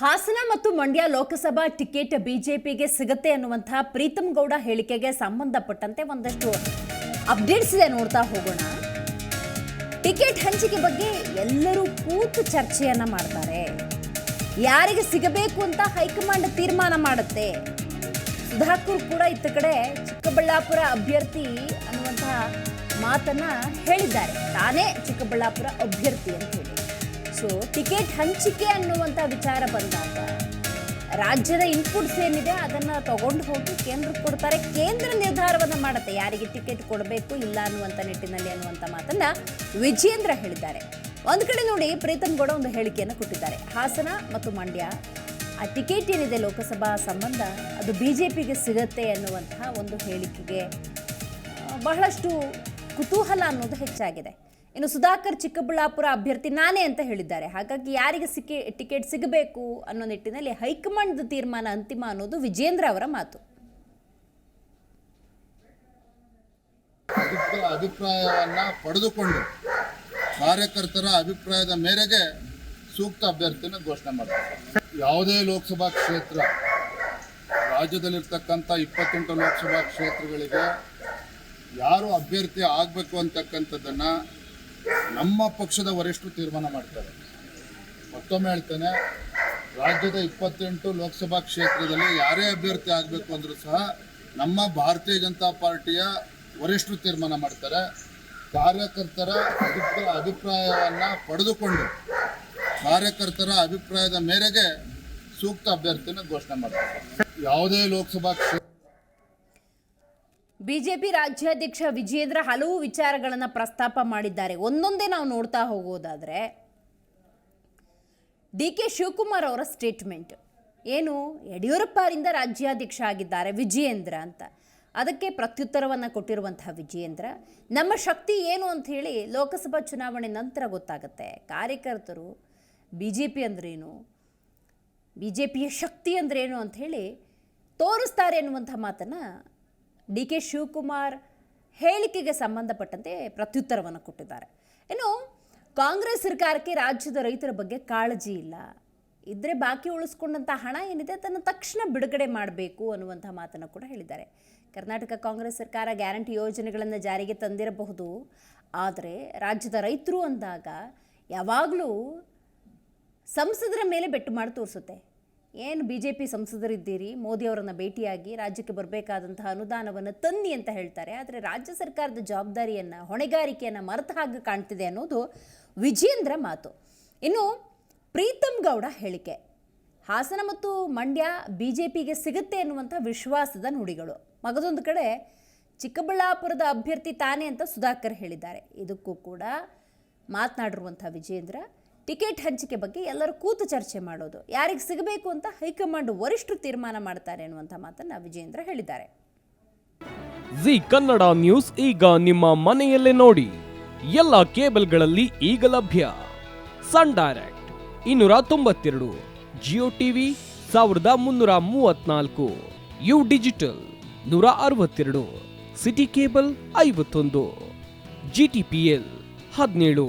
ಹಾಸನ ಮತ್ತು ಮಂಡ್ಯ ಲೋಕಸಭಾ ಟಿಕೆಟ್ ಬಿಜೆಪಿಗೆ ಸಿಗುತ್ತೆ ಅನ್ನುವಂತಹ ಪ್ರೀತಮ್ ಗೌಡ ಹೇಳಿಕೆಗೆ ಸಂಬಂಧಪಟ್ಟಂತೆ ಒಂದಷ್ಟು ಅಪ್ಡೇಟ್ಸ್ ಇದೆ ನೋಡ್ತಾ ಹೋಗೋಣ. ಟಿಕೆಟ್ ಹಂಚಿಕೆ ಬಗ್ಗೆ ಎಲ್ಲರೂ ಕೂತು ಚರ್ಚೆಯನ್ನ ಮಾಡ್ತಾರೆ. ಯಾರಿಗೆ ಸಿಗಬೇಕು ಅಂತ ಹೈಕಮಾಂಡ್ ತೀರ್ಮಾನ ಮಾಡುತ್ತೆ. ಸುಧಾಕರ್ ಕೂಡ ಇತ್ತ ಕಡೆ ಚಿಕ್ಕಬಳ್ಳಾಪುರ ಅಭ್ಯರ್ಥಿ ಅನ್ನುವಂತಹ ಮಾತನ್ನ ಹೇಳಿದ್ದಾರೆ. ತಾನೇ ಚಿಕ್ಕಬಳ್ಳಾಪುರ ಅಭ್ಯರ್ಥಿ ಅಂತ ಹೇಳಿ. ಸೊ ಟಿಕೆಟ್ ಹಂಚಿಕೆ ಅನ್ನುವಂಥ ವಿಚಾರ ಬಂದಾಗ ರಾಜ್ಯದ ಇನ್ಪುಟ್ಸ್ ಏನಿದೆ ಅದನ್ನ ತಗೊಂಡು ಹೋಗಿ ಕೇಂದ್ರಕ್ಕೆ ಕೊಡ್ತಾರೆ. ಕೇಂದ್ರ ನಿರ್ಧಾರವನ್ನು ಮಾಡುತ್ತೆ. ಯಾರಿಗೆ ಟಿಕೆಟ್ ಕೊಡಬೇಕು, ಇಲ್ಲ ಅನ್ನುವಂಥ ನಿಟ್ಟಿನಲ್ಲಿ ಅನ್ನುವಂಥ ಮಾತನ್ನ ವಿಜೇಂದ್ರ ಹೇಳಿದ್ದಾರೆ. ಒಂದು ಕಡೆ ನೋಡಿ ಪ್ರೀತಮ್ ಗೌಡ ಒಂದು ಹೇಳಿಕೆಯನ್ನು ಕೊಟ್ಟಿದ್ದಾರೆ. ಹಾಸನ ಮತ್ತು ಮಂಡ್ಯ, ಆ ಟಿಕೆಟ್ ಏನಿದೆ ಲೋಕಸಭಾ ಸಂಬಂಧ, ಅದು ಬಿಜೆಪಿಗೆ ಸಿಗತ್ತೆ ಅನ್ನುವಂತಹ ಒಂದು ಹೇಳಿಕೆಗೆ ಬಹಳಷ್ಟು ಕುತೂಹಲ ಅನ್ನೋದು ಹೆಚ್ಚಾಗಿದೆ. ಇನ್ನು ಸುಧಾಕರ್ ಚಿಕ್ಕಬಳ್ಳಾಪುರ ಅಭ್ಯರ್ಥಿ ನಾನೇ ಅಂತ ಹೇಳಿದ್ದಾರೆ. ಹಾಗಾಗಿ ಯಾರಿಗೆ ಸಿಕ್ಕಿ ಟಿಕೆಟ್ ಸಿಗಬೇಕು ಅನ್ನೋ ನಿಟ್ಟಿನಲ್ಲಿ ಹೈಕಮಾಂಡ್ ತೀರ್ಮಾನ ಅಂತಿಮ ಅನ್ನೋದು ವಿಜೇಂದ್ರ ಅವರ ಮಾತು. ಅಭಿಪ್ರಾಯವನ್ನು ಪಡೆದುಕೊಂಡು ಕಾರ್ಯಕರ್ತರ ಅಭಿಪ್ರಾಯದ ಮೇರೆಗೆ ಸೂಕ್ತ ಅಭ್ಯರ್ಥಿನ ಘೋಷಣೆ ಮಾಡ್ತಾರೆ. ಯಾವುದೇ ಲೋಕಸಭಾ ಕ್ಷೇತ್ರ, ರಾಜ್ಯದಲ್ಲಿರ್ತಕ್ಕಂಥ ಇಪ್ಪತ್ತೆಂಟು ಲೋಕಸಭಾ ಕ್ಷೇತ್ರಗಳಿಗೆ ಯಾರು ಅಭ್ಯರ್ಥಿ ಆಗಬೇಕು ಅಂತಕ್ಕಂಥದ್ದನ್ನ ನಮ್ಮ ಪಕ್ಷದ ವರಿಷ್ಠರು ತೀರ್ಮಾನ ಮಾಡ್ತಾರೆ. ಮತ್ತೊಮ್ಮೆ ಹೇಳ್ತೇನೆ, ರಾಜ್ಯದ ಇಪ್ಪತ್ತೆಂಟು ಲೋಕಸಭಾ ಕ್ಷೇತ್ರದಲ್ಲಿ ಯಾರೇ ಅಭ್ಯರ್ಥಿ ಆಗಬೇಕು ಅಂದರೂ ಸಹ ನಮ್ಮ ಭಾರತೀಯ ಜನತಾ ಪಾರ್ಟಿಯ ವರಿಷ್ಠರು ತೀರ್ಮಾನ ಮಾಡ್ತಾರೆ. ಕಾರ್ಯಕರ್ತರ ಅಭಿಪ್ರಾಯ, ಅಭಿಪ್ರಾಯವನ್ನು ಪಡೆದುಕೊಂಡು ಕಾರ್ಯಕರ್ತರ ಅಭಿಪ್ರಾಯದ ಮೇರೆಗೆ ಸೂಕ್ತ ಅಭ್ಯರ್ಥಿನ ಘೋಷಣೆ ಮಾಡ್ತಾರೆ. ಯಾವುದೇ ಲೋಕಸಭಾ ಕ್ಷೇತ್ರ ಬಿಜೆಪಿ ರಾಜ್ಯಾಧ್ಯಕ್ಷ ವಿಜೇಂದ್ರ ಹಲವು ವಿಚಾರಗಳನ್ನು ಪ್ರಸ್ತಾಪ ಮಾಡಿದ್ದಾರೆ. ಒಂದೊಂದೇ ನಾವು ನೋಡ್ತಾ ಹೋಗೋದಾದರೆ ಡಿ ಕೆ ಶಿವಕುಮಾರ್ ಅವರ ಸ್ಟೇಟ್ಮೆಂಟ್ ಏನು? ಯಡಿಯೂರಪ್ಪರಿಂದ ರಾಜ್ಯಾಧ್ಯಕ್ಷ ಆಗಿದ್ದಾರೆ ವಿಜಯೇಂದ್ರ ಅಂತ. ಅದಕ್ಕೆ ಪ್ರತ್ಯುತ್ತರವನ್ನು ಕೊಟ್ಟಿರುವಂತಹ ವಿಜಯೇಂದ್ರ, ನಮ್ಮ ಶಕ್ತಿ ಏನು ಅಂತ ಹೇಳಿ ಲೋಕಸಭಾ ಚುನಾವಣೆ ನಂತರ ಗೊತ್ತಾಗುತ್ತೆ. ಕಾರ್ಯಕರ್ತರು ಬಿ ಜೆ ಪಿ ಅಂದ್ರೇನು? ಬಿ ಜೆ ಪಿಯ ಶಕ್ತಿ ಅಂದ್ರೇನು ಅಂತ ಹೇಳಿ ತೋರಿಸ್ತಾರೆ ಎನ್ನುವಂಥ ಮಾತನ್ನು ಡಿ ಕೆ ಶಿವಕುಮಾರ್ ಹೇಳಿಕೆಗೆ ಸಂಬಂಧಪಟ್ಟಂತೆ ಪ್ರತ್ಯುತ್ತರವನ್ನು ಕೊಟ್ಟಿದ್ದಾರೆ. ಇನ್ನು ಕಾಂಗ್ರೆಸ್ ಸರ್ಕಾರಕ್ಕೆ ರಾಜ್ಯದ ರೈತರ ಬಗ್ಗೆ ಕಾಳಜಿ ಇಲ್ಲ. ಇದ್ರೆ ಬಾಕಿ ಉಳಿಸ್ಕೊಂಡಂಥ ಹಣ ಏನಿದೆ ಅದನ್ನು ತಕ್ಷಣ ಬಿಡುಗಡೆ ಮಾಡಬೇಕು ಅನ್ನುವಂಥ ಮಾತನ್ನು ಕೂಡ ಹೇಳಿದ್ದಾರೆ. ಕರ್ನಾಟಕ ಕಾಂಗ್ರೆಸ್ ಸರ್ಕಾರ ಗ್ಯಾರಂಟಿ ಯೋಜನೆಗಳನ್ನು ಜಾರಿಗೆ ತಂದಿರಬಹುದು. ಆದರೆ ರಾಜ್ಯದ ರೈತರು ಅಂದಾಗ ಯಾವಾಗಲೂ ಸಂಸದರ ಮೇಲೆ ಬೆಟ್ಟು ಮಾಡಿ ತೋರಿಸುತ್ತೆ. ಏನು ಬಿ ಜೆ ಪಿ ಸಂಸದರಿದ್ದೀರಿ? ಮೋದಿ ಅವರನ್ನು ಭೇಟಿಯಾಗಿ ರಾಜ್ಯಕ್ಕೆ ಬರಬೇಕಾದಂತಹ ಅನುದಾನವನ್ನು ತನ್ನಿ ಅಂತ ಹೇಳ್ತಾರೆ. ಆದರೆ ರಾಜ್ಯ ಸರ್ಕಾರದ ಜವಾಬ್ದಾರಿಯನ್ನು, ಹೊಣೆಗಾರಿಕೆಯನ್ನು ಮರೆತ ಹಾಗೆ ಕಾಣ್ತಿದೆ ಅನ್ನೋದು ವಿಜೇಂದ್ರ ಮಾತು. ಇನ್ನು ಪ್ರೀತಮ್ ಗೌಡ ಹೇಳಿಕೆ. ಹಾಸನ ಮತ್ತು ಮಂಡ್ಯ ಬಿ ಜೆ ಪಿಗೆ ಸಿಗುತ್ತೆ ಎನ್ನುವಂಥ ವಿಶ್ವಾಸದ ನುಡಿಗಳು. ಮಗದೊಂದು ಕಡೆ ಚಿಕ್ಕಬಳ್ಳಾಪುರದ ಅಭ್ಯರ್ಥಿ ತಾನೇ ಅಂತ ಸುಧಾಕರ್ ಹೇಳಿದ್ದಾರೆ. ಇದಕ್ಕೂ ಕೂಡ ಮಾತನಾಡಿರುವಂಥ ವಿಜೇಂದ್ರ ಟಿಕೆಟ್ ಹಂಚಿಕೆ ಬಗ್ಗೆ ಎಲ್ಲರೂ ಕೂತು ಚರ್ಚೆ ಮಾಡೋದು. ಯಾರಿಗೆ ಸಿಗಬೇಕು ಅಂತ ಹೈಕಮಾಂಡ್ ವರಿಷ್ಠರು ತೀರ್ಮಾನ ಮಾಡ್ತಾರೆ ಅನ್ನುವಂಥ ಮಾತನ್ನು ವಿಜೇಂದ್ರ ಹೇಳಿದ್ದಾರೆ. ಜಿ ಕನ್ನಡ ನ್ಯೂಸ್ ಈಗ ನಿಮ್ಮ ಮನೆಯಲ್ಲೇ ನೋಡಿ. ಎಲ್ಲ ಕೇಬಲ್ಗಳಲ್ಲಿ ಈಗ ಲಭ್ಯ. ಸನ್ ಡೈರೆಕ್ಟ್ ಇನ್ನೂರ ತೊಂಬತ್ತೆರಡು ಜಿಯೋ ಟಿವಿ ಸಾವಿರದ ಮುನ್ನೂರ ಮೂವತ್ನಾಲ್ಕು ಯು ಡಿಜಿಟಲ್ ನೂರ ಅರವತ್ತೆರಡು ಸಿಟಿ ಕೇಬಲ್ ಐವತ್ತೊಂದು ಜಿ ಟಿ ಪಿ ಎಲ್ ಹದಿನೇಳು.